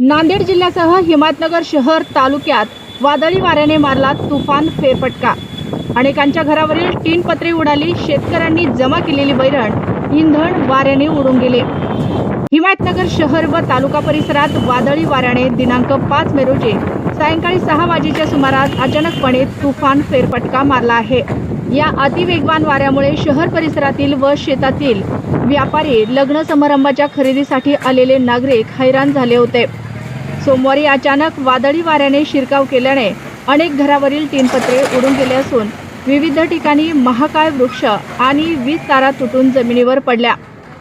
नांदेड जिल्ह्यासह हिमातनगर शहर तालुक्यात वादळी वाऱ्याने मारला तुफान फेरफटका. अनेकांच्या घरावरील टीन पत्रे उडाली शेतकऱ्यांनी जमा केलेली वैरण इंधन वाऱ्याने उडून गेले. हिमायतनगर शहर व तालुका परिसरात वादळी वाऱ्याने दिनांक पाच मे रोजी सायंकाळी सहा वाजेच्या सुमारास अचानकपणे तुफान फेरफटका मारला आहे. या अतिवेगवान वाऱ्यामुळे शहर परिसरातील व शेतातील व्यापारी लग्न समारंभाच्या खरेदीसाठी आलेले नागरिक हैराण झाले होते. सोमवारी अचानक वादळी वाऱ्याने शिरकाव केल्याने अनेक घरावरील टीनपत्रे उडून गेले असून विविध ठिकाणी महाकाय वृक्ष आणि वीज तारा तुटून जमिनीवर पडल्या.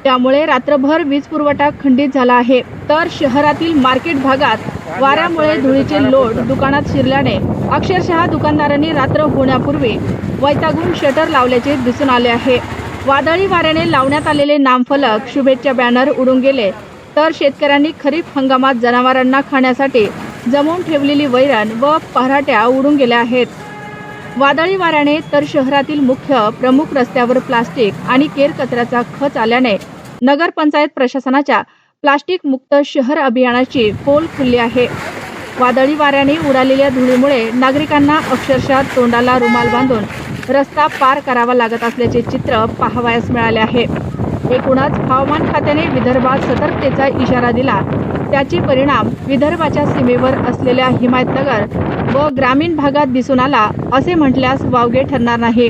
त्यामुळे रात्रभर वीज पुरवठा खंडित झाला आहे. तर शहरातील मार्केट भागात वाऱ्यामुळे धुळीचे लोड दुकानात शिरल्याने अक्षरशः दुकानदारांनी रात्र होण्यापूर्वी वैतागून शटर लावल्याचे दिसून आले आहे. वादळी वाऱ्याने लावण्यात आलेले नामफलक शुभेच्छा बॅनर उडून गेले. तर शेतकऱ्यांनी खरीप हंगामात जनावरांना खाण्यासाठी जमवून ठेवलेली वैरण व पराट्या उडून गेल्या आहेत. वादळी वाऱ्याने तर शहरातील मुख्य प्रमुख रस्त्यावर प्लास्टिक आणि केर कचऱ्याचा खच आल्याने नगरपंचायत प्रशासनाच्या प्लास्टिक मुक्त शहर अभियानाची पोल खुलली आहे. वादळी वाऱ्याने उडालेल्या धुळीमुळे नागरिकांना अक्षरशः तोंडाला रुमाल बांधून रस्ता पार करावा लागत असल्याचे चित्र पाहावयास मिळाले आहे. एकूणच हवामान खात्याने विदर्भात सतर्कतेचा इशारा दिला. त्याचे परिणाम विदर्भाच्या सीमेवर असलेल्या हिमायतनगर व ग्रामीण भागात दिसून आला असे म्हटल्यास वावगे ठरणार नाही.